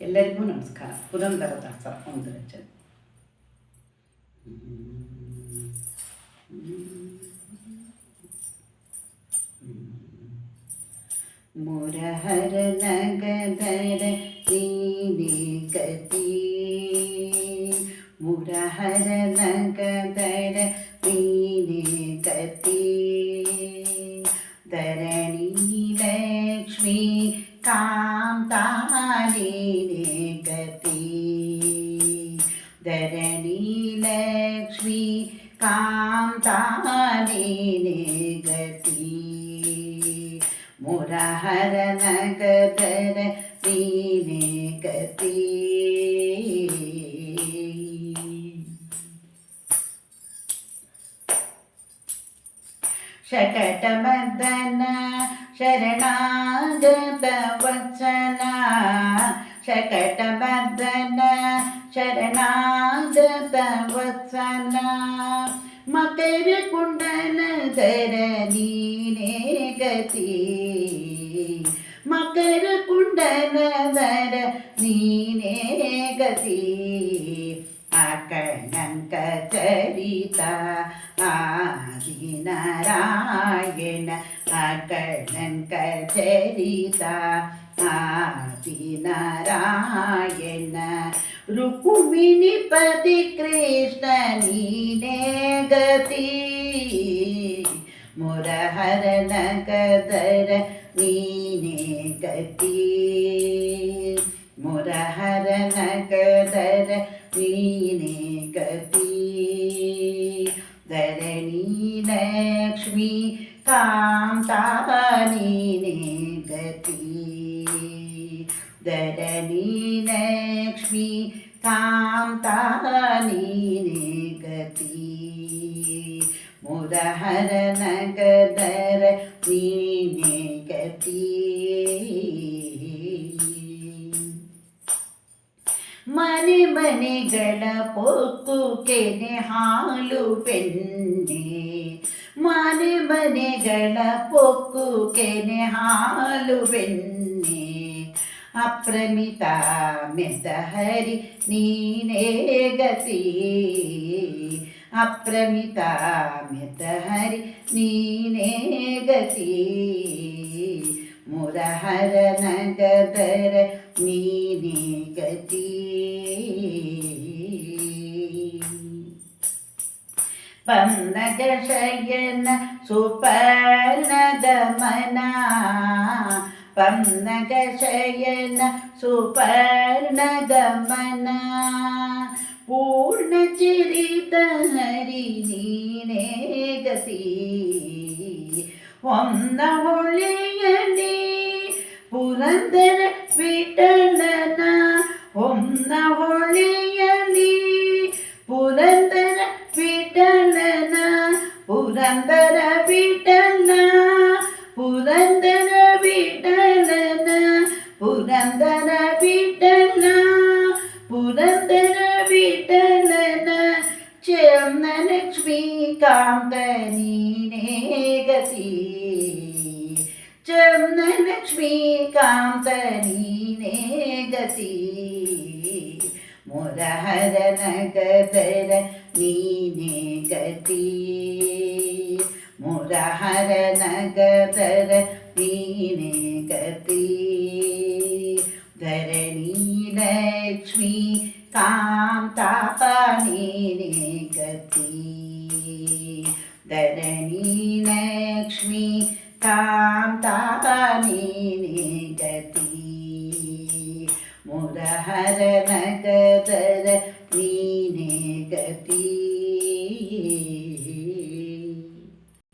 ಎಲ್ಲರಿಗೂ ನಮಸ್ಕಾರ ಪುರಂದರ ದಾಸರ ಒಂದು ರಚನೆ ಮುರಹರ ನಗದರ ನೀನೆ ಗತಿ ಮುರಹರ ನಗದರ ನೀನೆ ಗತಿ ಧರಣಿ धरणी लक्ष्मी कामताने गति। मुरहर नगर मीने गति। शकट मदन शरणागत वचना। ശകടവദന ശരണാഗതവസന. മതരു കുണ്ടന ധരനീനേ ഗതി. മകര കുണ്ടന ധര നീനേ ഗതി. അകണങ്ക ചരിത ആദിനായണ അകണങ്ക ചരിത नारायण रुक्मिणी पति कृष्ण नीने गति मुरहर नगदर नीने गति मुरहर नगदर नीने गति धरणी लक्ष्मी कांता नीने ಕಾಂತಾ ನೀನೇ ಗತಿ. ಮುರಹರ ನಗದರ ನೀನೇ ಗತಿ. ಮನೆ ಮನೆಗಳ ಪೊಕ್ಕು ಕೆನೆ ಹಾಲು ಪೆನ್ನೆ ಮನೆ ಮನೆಗಳ ಪೊಕ್ಕು ಕೆನೆ ಹಾಲು ಬೆಣ್ಣೆ अप्रमिता मृतः हरि नीने गति। अप्रमिता मृतः हरि नीने गति। मुरहर नगदर नीने गति। पन्नगशयन सुपर्णदमना। പന്നകശയന സുപർണഗമന. പൂർണചരിതഹരിനീനേകസി ഒന്നൊളിയണി പുരന്തര വിട്ടണന. ഒന്നൊളിയണി പുരന്തര വിട്ടണന. പുരന്തര വിട്ടണ. പുരന്തര വിട്ടണ. चन्दलक्ष्मी कां तनी गति। चन्दलक्ष्मी कां तनी ने गति। मोरःरणगर मीने गति। मोरहरणगर मीने गति। धरणी लक्ष्मी कां लक्ष्मी तां तापनी निजति मुदहर नगद